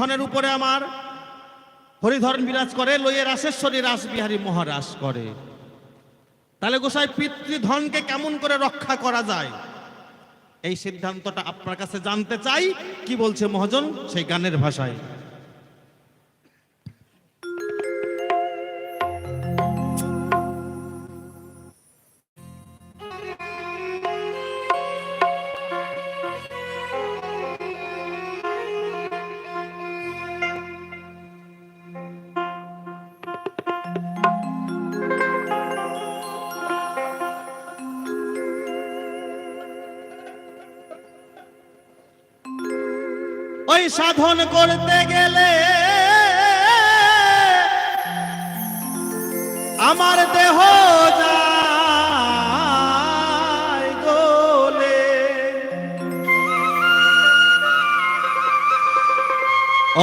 পিতৃধনের উপরে আমার হরিধন বিরাজ করে, লইয়ে রাসেশ্বরী রাসবিহারী মহারাজ করে। তাহলে গোসাই পিতৃধনকে কেমন করে রক্ষা করা যায়? এই সিদ্ধান্তটা আপনার কাছে জানতে চাই, কি বলছে মহাজন? সেই গানের ভাষায়। ওই সাধন করতে গেলে আমার দেহ গোলে।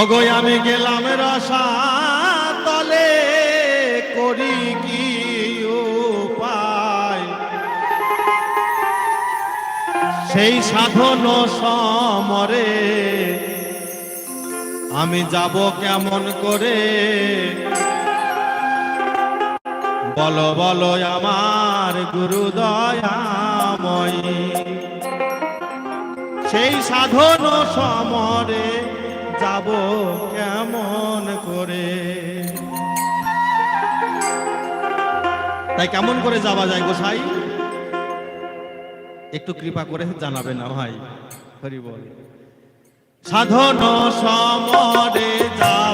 অগয় আমি গেলাম রসা তলে করি কি উপায়? সেই সাধন সমরে আমি যাব কেমন করে? বলো বলো আমার গুরু দয়াময় সেই সাধন সমরে যাব কেমন করে? তাই কেমন করে যাওয়া যায় গোসাই একটু কৃপা করে জানাবে না ভাই। হরি বল। সাধন সমরে যা